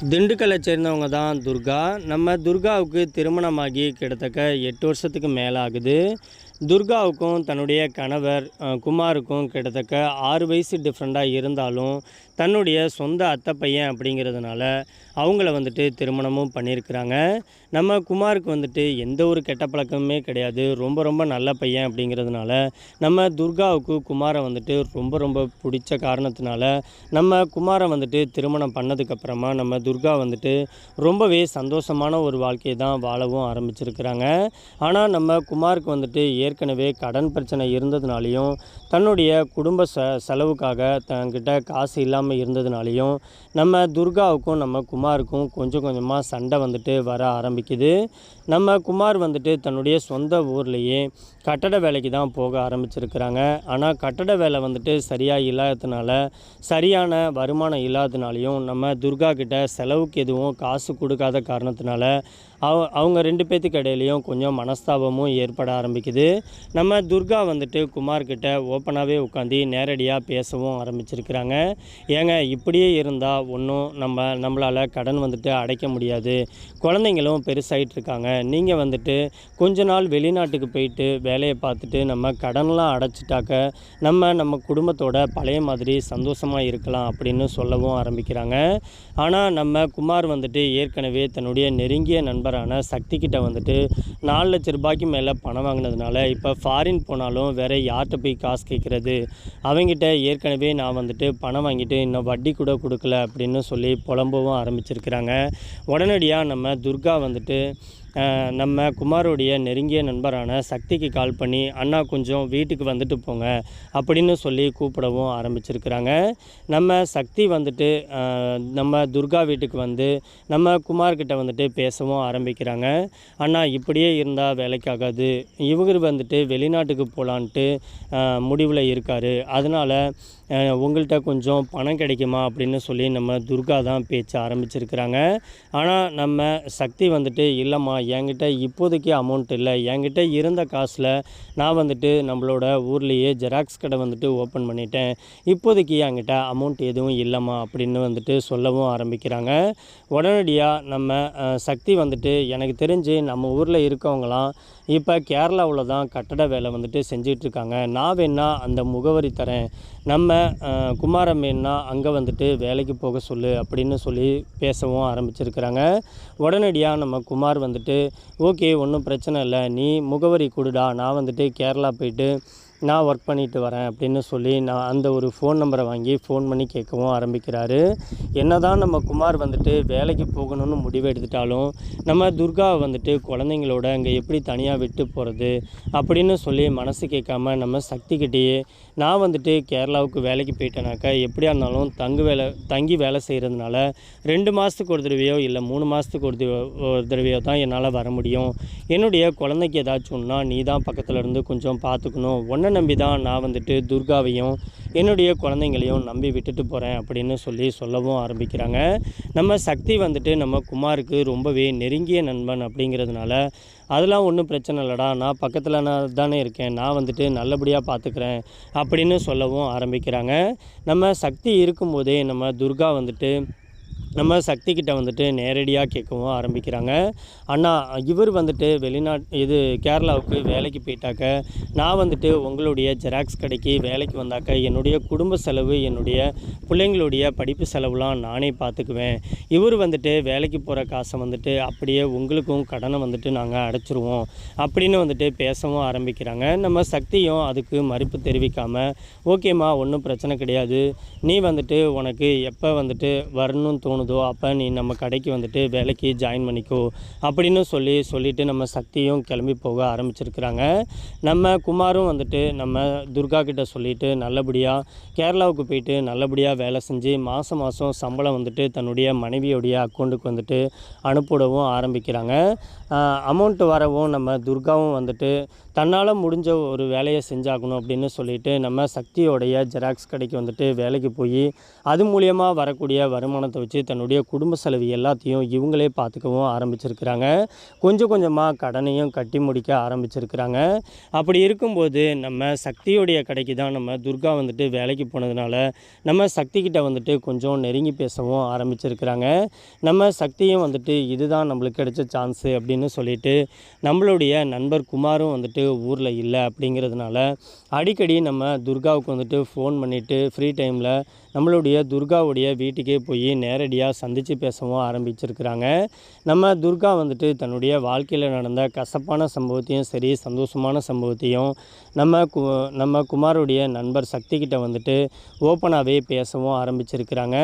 திண்டுக்கல்லை சேர்ந்தவங்க தான் துர்கா. நம்ம துர்காவுக்கு திருமணமாகி கிட்டத்தக்க எட்டு வருஷத்துக்கு மேலே ஆகுது துர்காவுக்கும் தன்னுடைய கணவர் குமாருக்கும் கிட்டத்தட்ட ஆறு வயசு டிஃப்ரெண்ட்டாக இருந்தாலும் தன்னுடைய சொந்த அத்தை பையன் அப்படிங்கிறதுனால அவங்கள வந்துட்டு திருமணமும் பண்ணியிருக்கிறாங்க. நம்ம குமாருக்கு வந்துட்டு எந்த ஒரு கெட்ட பழக்கமுமே கிடையாது. ரொம்ப ரொம்ப நல்ல பையன் அப்படிங்கிறதுனால நம்ம துர்காவுக்கு குமாரை வந்துட்டு ரொம்ப ரொம்ப பிடிச்ச காரணத்தினால நம்ம குமாரை வந்துட்டு திருமணம் பண்ணதுக்கப்புறமா நம்ம துர்கா வந்துட்டு ரொம்பவே சந்தோஷமான ஒரு வாழ்க்கையை தான் வாழவும் ஆரம்பிச்சிருக்கிறாங்க. ஆனால் நம்ம குமாருக்கு வந்துட்டு ஏற்கனவே கடன் பிரச்சனை இருந்ததுனாலையும் தன்னுடைய குடும்ப ச செலவுக்காக தன்கிட்ட காசு இல்லாமல் இருந்ததுனாலையும் நம்ம துர்காவுக்கும் நம்ம குமாருக்கும் கொஞ்சம் கொஞ்சமாக சண்டை வந்துட்டு வர ஆரம்பிக்குது. நம்ம குமார் வந்துட்டு தன்னுடைய சொந்த ஊர்லேயே கட்டட வேலைக்கு தான் போக ஆரம்பிச்சிருக்கிறாங்க. ஆனால் கட்டட வேலை வந்துட்டு சரியாக இல்லாததுனால சரியான வருமானம் இல்லாததுனாலையும் நம்ம துர்கா கிட்ட செலவுக்கு எதுவும் காசு கொடுக்காத காரணத்தினால அவ அவங்க ரெண்டு பேத்துக்கு இடையிலையும் கொஞ்சம் மனஸ்தாபமும் ஏற்பட ஆரம்பிக்குது. நம்ம துர்கா வந்துட்டு குமார்கிட்ட ஓப்பனாகவே உட்காந்து நேரடியாக பேசவும் ஆரம்பிச்சிருக்கிறாங்க. ஏங்க இப்படியே இருந்தால் ஒன்றும் நம்ம நம்மளால் கடன் வந்துட்டு அடைக்க முடியாது. குழந்தைங்களும் பெருசாகிட்டு இருக்காங்க. நீங்கள் வந்துட்டு கொஞ்ச நாள் வெளிநாட்டுக்கு போயிட்டு வேலையை பார்த்துட்டு நம்ம கடன்லாம் அடைச்சிட்டாக்க நம்ம நம்ம குடும்பத்தோட பழைய மாதிரி சந்தோஷமாக இருக்கலாம் அப்படின்னு சொல்லவும் ஆரம்பிக்கிறாங்க. ஆனால் நம்ம குமார் வந்துட்டு ஏற்கனவே தன்னுடைய நெருங்கிய நண்பரான சக்தி கிட்ட வந்துட்டு நாலு லட்ச ரூபாய்க்கு மேலே பணம் வாங்கினதுனால இப்போ ஃபாரின் போனாலும் வேற யார்கிட்ட போய் காசு கேட்குறது அவங்ககிட்ட ஏற்கனவே நான் வந்துட்டு பணம் வாங்கிட்டு இன்னும் வட்டி கூட கொடுக்கல அப்படின்னு சொல்லி புலம்பவும் ஆரம்பிச்சிருக்கிறாங்க. உடனடியாக நம்ம துர்கா வந்துட்டு நம்ம குமாரோடைய நெருங்கிய நண்பரான சக்திக்கு கால் பண்ணி அண்ணா கொஞ்சம் வீட்டுக்கு வந்துட்டு போங்க அப்படின்னு சொல்லி கூப்பிடவும் ஆரம்பிச்சிருக்கிறாங்க. நம்ம சக்தி வந்துட்டு நம்ம துர்கா வீட்டுக்கு வந்து நம்ம குமார்கிட்ட வந்துட்டு பேசவும் ஆரம்பிக்கிறாங்க. அண்ணா இப்படியே இருந்தால் வேலைக்காகாது. இவங்க வந்துட்டு வெளிநாட்டுக்கு போகலான்ட்டு முடிவில் இருக்கார். அதனால் உங்கள்கிட்ட கொஞ்சம் பணம் கிடைக்குமா? அப்படின்னு சொல்லி நம்ம துர்கா தான் பேச்ச ஆரம்பிச்சிருக்கிறாங்க. ஆனால் நம்ம சக்தி வந்துட்டு இல்லைம்மா என்கிட்ட இப்போதைக்கு அமௌண்ட் இல்லை. என்கிட்ட இருந்த காசில் நான் வந்துட்டு நம்மளோட ஊர்லேயே ஜெராக்ஸ் கடை வந்துட்டு ஓப்பன் பண்ணிட்டேன். இப்போதைக்கு என்கிட்ட அமௌண்ட் எதுவும் இல்லைம்மா அப்படின்னு வந்துட்டு சொல்லவும் ஆரம்பிக்கிறாங்க. உடனடியாக நம்ம சக்தி வந்துட்டு எனக்கு தெரிஞ்சு நம்ம ஊரில் இருக்கவங்களாம் இப்போ கேரளாவில் தான் கட்டட வேலை வந்துட்டு செஞ்சிட்ருக்காங்க நான் வேணா அந்த முகவரி தரேன். நம்ம குமாரம் வேணா அங்கே வந்துட்டு வேலைக்கு போக சொல்லு அப்படின்னு சொல்லி பேசவும் ஆரம்பிச்சிருக்கிறாங்க. உடனடியாக நம்ம குமார் வந்துட்டு ஓகே ஒன்றும் பிரச்சனை இல்லை. நீ முகவரி கொடுடா. நான் வந்துட்டு கேரளா போயிட்டு நான் ஒர்க் பண்ணிட்டு வரேன் அப்படின்னு சொல்லி நான் அந்த ஒரு ஃபோன் நம்பரை வாங்கி ஃபோன் பண்ணி கேட்கவும் ஆரம்பிக்கிறாரு. என்ன தான் நம்ம குமார் வந்துட்டு வேலைக்கு போகணும்னு முடிவு எடுத்துட்டாலும் நம்ம துர்காவை வந்துட்டு குழந்தைங்களோட அங்கே எப்படி தனியாக விட்டு போகிறது அப்படின்னு சொல்லி மனசு கேட்காம நம்ம சக்திக்கிட்டேயே நான் வந்துட்டு கேரளாவுக்கு வேலைக்கு போயிட்டேனாக்கா எப்படியா இருந்தாலும் தங்கு வேலை தங்கி வேலை செய்கிறதுனால ரெண்டு மாதத்துக்கு ஒரு தடவையோ இல்லை மூணு மாதத்துக்கு ஒரு தடவை- ஒரு தடவையோ தான் என்னால் வர முடியும். என்னுடைய குழந்தைக்கு ஏதாச்சும் ஒன்றா நீ தான் பக்கத்தில் இருந்து கொஞ்சம் பார்த்துக்கணும் ஒன்று உன்னை நம்பி தான் நான் வந்துட்டு துர்காவையும் என்னுடைய குழந்தைங்களையும் நம்பி விட்டுட்டு போகிறேன் அப்படின்னு சொல்லி சொல்லவும் ஆரம்பிக்கிறாங்க. நம்ம சக்தி வந்துட்டு நம்ம குமாருக்கு ரொம்பவே நெருங்கிய நண்பன் அப்படிங்கிறதுனால அதெல்லாம் ஒன்றும் பிரச்சனை இல்லைடா நான் பக்கத்தில் நான் தானே இருக்கேன் நான் வந்துட்டு நல்லபடியாக பார்த்துக்கிறேன் அப்படின்னு சொல்லவும் ஆரம்பிக்கிறாங்க. நம்ம சக்தி இருக்கும்போதே நம்ம துர்கா வந்துட்டு நம்ம சக்தி கிட்ட வந்துட்டு நேரடியாக கேட்கவும் ஆரம்பிக்கிறாங்க. அண்ணா இவர் வந்துட்டு வெளிநாட் இது கேரளாவுக்கு வேலைக்கு போயிட்டாக்க நான் வந்துட்டு உங்களுடைய ஜெராக்ஸ் கடைக்கு வேலைக்கு வந்தாக்க என்னுடைய குடும்ப செலவு என்னுடைய பிள்ளைங்களுடைய படிப்பு செலவுலாம் நானே பார்த்துக்குவேன். இவர் வந்துட்டு வேலைக்கு போகிற காசை வந்துட்டு அப்படியே உங்களுக்கும் கடனை வந்துட்டு நாங்கள் அடைச்சிருவோம் அப்படின்னு வந்துட்டு பேசவும் ஆரம்பிக்கிறாங்க. நம்ம சக்தியும் அதுக்கு மறுப்பு தெரிவிக்காமல் ஓகேம்மா ஒன்றும் பிரச்சனை கிடையாது. நீ வந்துட்டு உனக்கு எப்போ வந்துட்டு வரணும்னு தோணுது அப்போ நீ நம்ம கடைக்கு வந்துட்டு வேலைக்கு ஜாயின் பண்ணிக்கோ அப்படின்னு சொல்லி சொல்லிவிட்டு நம்ம சக்தியும் கிளம்பி போக ஆரம்பிச்சிருக்கிறாங்க. நம்ம குமாரும் வந்துட்டு நம்ம துர்கா கிட்ட சொல்லிவிட்டு நல்லபடியாக கேரளாவுக்கு போயிட்டு நல்லபடியாக வேலை செஞ்சு மாதம் மாதம் சம்பளம் வந்துட்டு தன்னுடைய மனைவியோடைய அக்கௌண்ட்டுக்கு வந்துட்டு அனுப்பிடவும் ஆரம்பிக்கிறாங்க. அமௌண்ட் வரவும் நம்ம துர்காவும் வந்துட்டு தன்னால் முடிஞ்ச ஒரு வேலையை செஞ்சாகணும் அப்படின்னு சொல்லிட்டு நம்ம சக்தியோடைய ஜெராக்ஸ் கடைக்கு வந்துட்டு வேலைக்கு போய் அது மூலியமாக வரக்கூடிய வருமானத்தை வச்சு தன்னுடைய குடும்ப செலவு எல்லாத்தையும் இவங்களே பார்த்துக்கவும் ஆரம்பிச்சிருக்கிறாங்க. கொஞ்சம் கொஞ்சமாக கடனையும் கட்டி முடிக்க ஆரம்பிச்சிருக்கிறாங்க. அப்படி இருக்கும்போது நம்ம சக்தியோடைய கடைக்கு தான் நம்ம துர்கா வந்துட்டு வேலைக்கு போனதுனால நம்ம சக்தி கிட்ட வந்துட்டு கொஞ்சம் நெருங்கி பேசவும் ஆரம்பிச்சிருக்கிறாங்க. நம்ம சக்தியும் வந்துட்டு இதுதான் நம்மளுக்கு கிடைச்ச சான்ஸு அப்படின்னு சொல்லிட்டு நம்மளுடைய நண்பர் குமாரும் வந்துட்டு ஊரில் இல்லை அப்படிங்கிறதுனால அடிக்கடி நம்ம துர்காவுக்கு வந்துட்டு ஃபோன் பண்ணிவிட்டு ஃப்ரீ டைமில் நம்மளுடைய துர்காவுடைய வீட்டுக்கே போய் நேரடியாக சந்தித்து பேசவும் ஆரம்பிச்சிருக்கிறாங்க. நம்ம துர்கா வந்துட்டு தன்னுடைய வாழ்க்கையில் நடந்த கசப்பான சம்பவத்தையும் சரி சந்தோஷமான சம்பவத்தையும் நம்ம கு நம்ம குமாருடைய நண்பர் சக்தி கிட்ட வந்துட்டு ஓப்பனாகவே பேசவும் ஆரம்பிச்சிருக்கிறாங்க.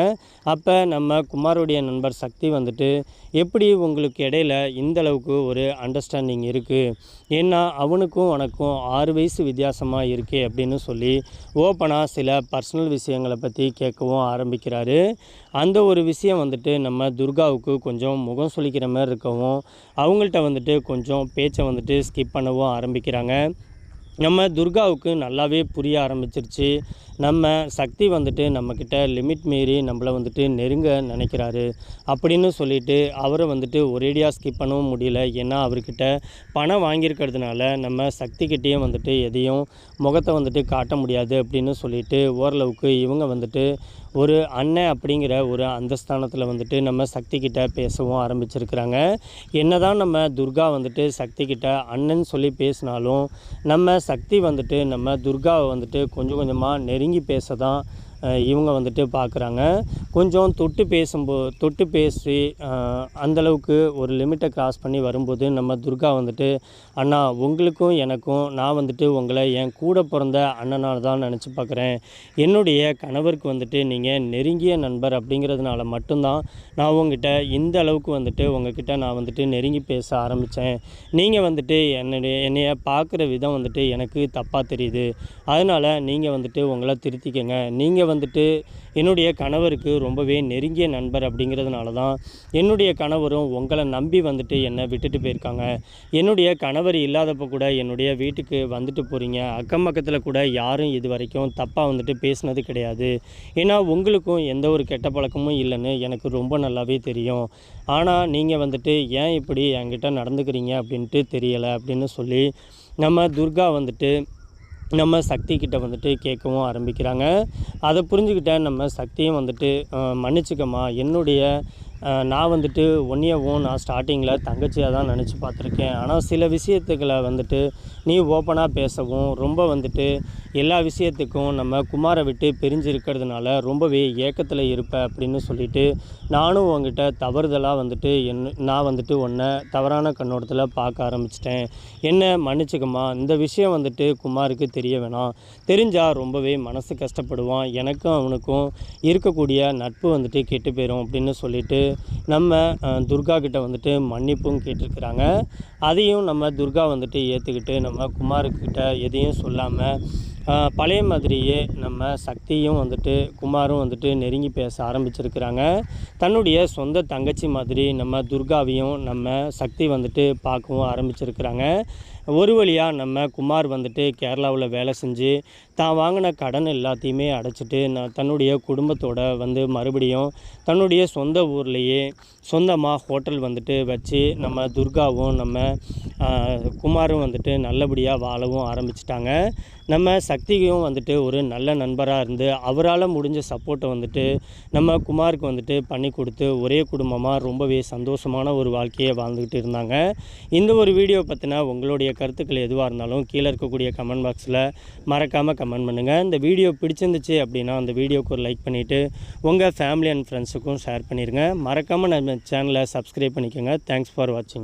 அப்போ நம்ம குமாருடைய நண்பர் சக்தி வந்துட்டு எப்படி உங்களுக்கு இடையில இந்த அளவுக்கு ஒரு அண்டர்ஸ்டாண்டிங் இருக்குது ஏன்னா அவனுக்கும் உனக்கும் ஆறு வயசு வித்தியாசமாக இருக்கே அப்படின்னு சொல்லி ஓப்பனாக சில பர்சனல் விஷயங்களை பற்றி கேட்கவும் ஆரம்பிக்கிறாரு. அந்த ஒரு விஷயம் வந்துட்டு நம்ம துர்காவுக்கு கொஞ்சம் முகம் சுளிக்கிற மாதிரி இருக்கவும் அவங்கள்ட்ட வந்துட்டு கொஞ்சம் பேச்சை வந்துட்டு ஸ்கிப் பண்ணவும் ஆரம்பிக்கிறாங்க. நம்ம துர்காவுக்கு நல்லாவே புரிய ஆரம்பிச்சிருச்சு. நம்ம சக்தி வந்துட்டு நம்மக்கிட்ட லிமிட் மீறி நம்மளை வந்துட்டு நெருங்க நினைக்கிறாரு அப்படின்னு சொல்லிட்டு அவரை வந்துட்டு ஒரேடியாக ஸ்கிப் பண்ணவும் முடியல. ஏன்னா அவர்கிட்ட பணம் வாங்கியிருக்கிறதுனால நம்ம சக்திக்கிட்டேயும் வந்துட்டு எதையும் முகத்தை வந்துட்டு காட்ட முடியாது அப்படின்னு சொல்லிட்டு ஓரளவுக்கு இவங்க வந்துட்டு ஒரு அண்ணன் அப்படிங்கிற ஒரு அந்தஸ்தானத்தில் வந்துட்டு நம்ம சக்தி கிட்ட பேசவும் ஆரம்பிச்சிருக்கிறாங்க. என்னதான் நம்ம துர்கா வந்துட்டு சக்தி கிட்ட அண்ணன் சொல்லி பேசினாலும் நம்ம சக்தி வந்துட்டு நம்ம துர்காவை வந்துட்டு கொஞ்சம் கொஞ்சமாக நெருங்கி பேச தான் இவங்க வந்துட்டு பார்க்குறாங்க கொஞ்சம் தொட்டு பேசும்போது தொட்டு பேசி அந்தளவுக்கு ஒரு லிமிட்டை க்ராஸ் பண்ணி வரும்போது நம்ம துர்கா வந்துட்டு அண்ணா உங்களுக்கும் எனக்கும் நான் வந்துட்டு உங்களை என் கூட பிறந்த அண்ணனால் தான் நினச்சி பார்க்குறேன் என்னுடைய கணவருக்கு வந்துட்டு நீங்கள் நெருங்கிய நண்பர் அப்படிங்கிறதுனால மட்டும்தான் நான் உங்ககிட்ட இந்த அளவுக்கு வந்துட்டு உங்ககிட்ட நான் வந்துட்டு நெருங்கி பேச ஆரம்பித்தேன் நீங்கள் வந்துட்டு என்னுடைய என்னைய பார்க்குற விதம் வந்துட்டு எனக்கு தப்பாக தெரியுது. அதனால் நீங்கள் வந்துட்டு உங்களை திருத்திக்கங்க. நீங்கள் வந்துட்டு என்னுடைய கணவருக்கு ரொம்பவே நெருங்கிய நண்பர் அப்படிங்கிறதுனால தான் என்னுடைய கணவரும் உங்களை நம்பி வந்துட்டு என்னை விட்டுட்டு போயிருக்காங்க. என்னுடைய கணவர் இல்லாதப்போ கூட என்னுடைய வீட்டுக்கு வந்துட்டு போகிறீங்க அக்கம் பக்கத்தில் கூட யாரும் இது வரைக்கும் தப்பாக வந்துட்டு பேசினது கிடையாது. ஏன்னா உங்களுக்கும் எந்த ஒரு கெட்ட பழக்கமும் இல்லைன்னு எனக்கு ரொம்ப நல்லாவே தெரியும். ஆனால் நீங்கள் வந்துட்டு ஏன் இப்படி என்கிட்ட நடந்துக்கிறீங்க அப்படின்ட்டு தெரியலை அப்படின்னு சொல்லி நம்ம துர்கா வந்துட்டு நம்ம சக்தி கிட்ட வந்துட்டு கேட்கவும் ஆரம்பிக்கிறாங்க. அதை புரிஞ்சுக்கிட்ட நம்ம சக்தியும் வந்துட்டு மன்னிச்சுக்கம்மா. என்னுடைய நான் வந்துட்டு ஒன்னியவும் நான் ஸ்டார்டிங்கில் தங்கச்சியாக தான் நினச்சி பார்த்துருக்கேன். ஆனால் சில விஷயத்துக்களை வந்துட்டு நீ ஓப்பனாக பேசவும் ரொம்ப வந்துட்டு எல்லா விஷயத்துக்கும் நம்ம குமாரை விட்டு பிரிஞ்சு இருக்கிறதுனால ரொம்பவே ஏக்கத்தில் இருப்ப அப்படின்னு சொல்லிட்டு நானும் உங்ககிட்ட தவறுதலாக வந்துட்டு என்ன நான் வந்துட்டு உன்னை தவறான கண்ணோட்டத்தில் பார்க்க ஆரம்பிச்சிட்டேன். என்ன மன்னிச்சுக்கம்மா இந்த விஷயம் வந்துட்டு குமாருக்கு தெரிய வேணாம். தெரிஞ்சால் ரொம்பவே மனசு கஷ்டப்படுவான். எனக்கும் அவனுக்கும் இருக்கக்கூடிய நட்பு வந்துட்டு கெட்டு போயிடும் அப்படின்னு சொல்லிட்டு நம்ம துர்கா கிட்ட வந்துட்டு மன்னிப்பும் கேட்டிருக்கிறாங்க. அதையும் நம்ம துர்கா வந்துட்டு ஏற்றுக்கிட்டு நம்ம குமாருக்கிட்ட எதையும் சொல்லாமல் பழைய மாதிரியே நம்ம சக்தியும் வந்துட்டு குமாரும் வந்துட்டு நெருங்கி பேச ஆரம்பிச்சிருக்கிறாங்க. தன்னுடைய சொந்த தங்கச்சி மாதிரி நம்ம துர்காவையும் நம்ம சக்தி வந்துட்டு பார்க்கவும் ஆரம்பிச்சிருக்கிறாங்க. ஒரு வழியாக நம்ம குமார் வந்துட்டு கேரளாவில் வேலை செஞ்சு தான் வாங்கின கடன் எல்லாத்தையுமே அடைச்சிட்டு நான் தன்னுடைய குடும்பத்தோட வந்து மறுபடியும் தன்னுடைய சொந்த ஊர்லேயே சொந்தமாக ஹோட்டல் வந்துட்டு வச்சு நம்ம துர்காவும் நம்ம குமாரும் வந்துட்டு நல்லபடியாக வாழவும் ஆரம்பிச்சிட்டாங்க. நம்ம சக்தியும் வந்துட்டு ஒரு நல்ல நண்பராக இருந்து அவரால் முடிஞ்ச சப்போர்ட்டை வந்துட்டு நம்ம குமாருக்கு வந்துட்டு பண்ணி கொடுத்து ஒரே குடும்பமாக ரொம்பவே சந்தோஷமான ஒரு வாழ்க்கையை வாழ்ந்துக்கிட்டு இருந்தாங்க. இந்த ஒரு வீடியோ பற்றினா உங்களுடைய கருத்துக்கள் எதுவாக இருந்தாலும் கீழே இருக்கக்கூடிய கமெண்ட் பாக்ஸில் மறக்காமல் கமெண்ட் பண்ணுங்கள் இந்த வீடியோ பிடிச்சிருந்துச்சு அப்படின்னா அந்த வீடியோக்கு ஒரு லைக் பண்ணிவிட்டு உங்கள் ஃபேமிலி அண்ட் ஃப்ரெண்ட்ஸுக்கும் ஷேர் பண்ணிடுங்க மறக்காமல் நம்ம சேனலை சப்ஸ்கிரைப் பண்ணிக்கோங்க. தேங்க்ஸ் ஃபார் வாட்சிங்